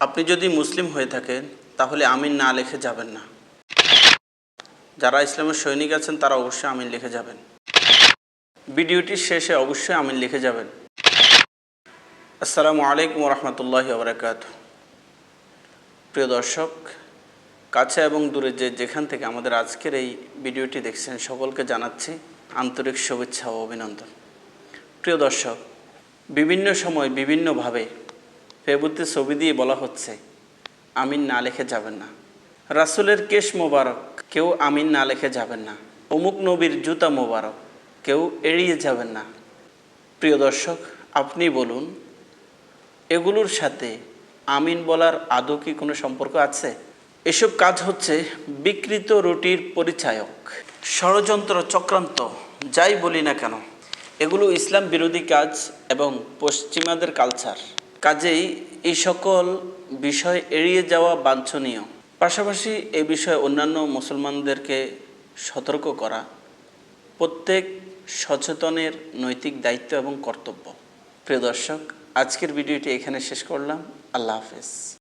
আপনি যদি মুসলিম হয়ে থাকেন, তাহলে আমিন না লিখে যাবেন না। যারা ইসলামের সৈনিক আছেন, তারা অবশ্যই আমিন লিখে যাবেন। ভিডিওটির শেষে অবশ্যই আমিন লিখে যাবেন। আসসালামু আলাইকুম রহমতুল্লাহ বরকাত প্রিয় দর্শক, কাছে এবং দূরে যে যেখান থেকে আমাদের আজকের এই ভিডিওটি দেখছেন, সকলকে জানাচ্ছি আন্তরিক শুভেচ্ছা ও অভিনন্দন। প্রিয় দর্শক, বিভিন্ন সময় বিভিন্নভাবে ফেবুতে ছবি দিয়ে বলা হচ্ছে, আমিন না লেখে যাবেন না। রাসুলের কেশ মোবারক, কেউ আমিন না লেখে যাবেন না। অমুক নবীর জুতা মোবারক, কেউ এড়িয়ে যাবেন না। প্রিয় দর্শক, আপনি বলুন, এগুলোর সাথে আমিন বলার আদৌ কি কোনো সম্পর্ক আছে? এসব কাজ হচ্ছে বিকৃত রুটির পরিচায়ক, ষড়যন্ত্র চক্রান্ত, যাই বলি না কেন। এগুলো ইসলাম বিরোধী কাজ এবং পশ্চিমাদের কালচার কাজেই এই সকল বিষয় এড়িয়ে যাওয়া বাঞ্ছনীয়। পাশাপাশি এ বিষয়ে অন্যান্য মুসলমানদেরকে সতর্ক করা প্রত্যেক সচেতনের নৈতিক দায়িত্ব এবং কর্তব্য। প্রিয় দর্শক, আজকের ভিডিওটি এখানে শেষ করলাম। আল্লাহ হাফেজ।